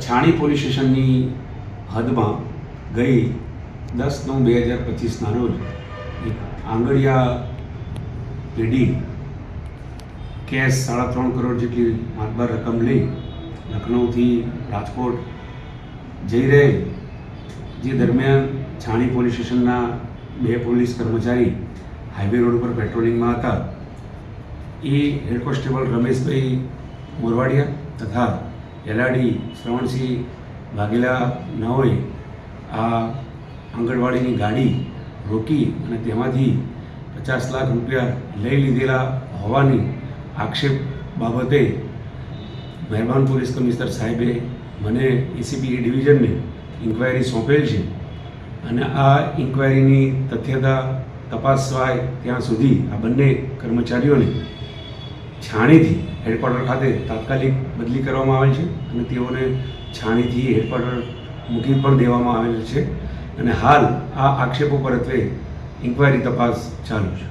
છાણી police સ્ટેશનની હદમાં ગઈ દસ નવ બે હજાર પચીસના રોજ એક આંગળિયા પેઢી કેશ સાડા ત્રણ કરોડ જેટલી માતબાર રકમ લઈ લખનૌથી રાજકોટ જઈ રહેલ, જે દરમિયાન છાણી પોલીસ સ્ટેશનના બે પોલીસ કર્મચારી હાઈવે રોડ ઉપર પેટ્રોલિંગમાં હતા. એ હેડ કોન્સ્ટેબલ રમેશભાઈ મોરવાડિયા તથા એલઆરડી શ્રવણસિંહ વાઘેલા નાઓએ આ આંગણવાડીની ગાડી રોકી અને તેમાંથી પચાસ લાખ રૂપિયા લઈ લીધેલા હોવાની આક્ષેપ બાબતે મહેરબાન પોલીસ કમિશનર સાહેબે મને એસીપી ડિવિઝનને ઇન્ક્વાયરી સોંપેલ છે અને આ ઇન્ક્વાયરીની તથ્યતા તપાસવાય ત્યાં સુધી આ બંને કર્મચારીઓને છાણીથી હેડક્વાર્ટર ખાતે તાત્કાલિક બદલી કરવામાં આવેલ છે અને તેઓને છાણીથી હેડક્વાર્ટર મૂકી પણ દેવામાં આવેલ છે. અને હાલ આ આક્ષેપો પરત્વે ઇન્ક્વાયરી તપાસ ચાલુ છે.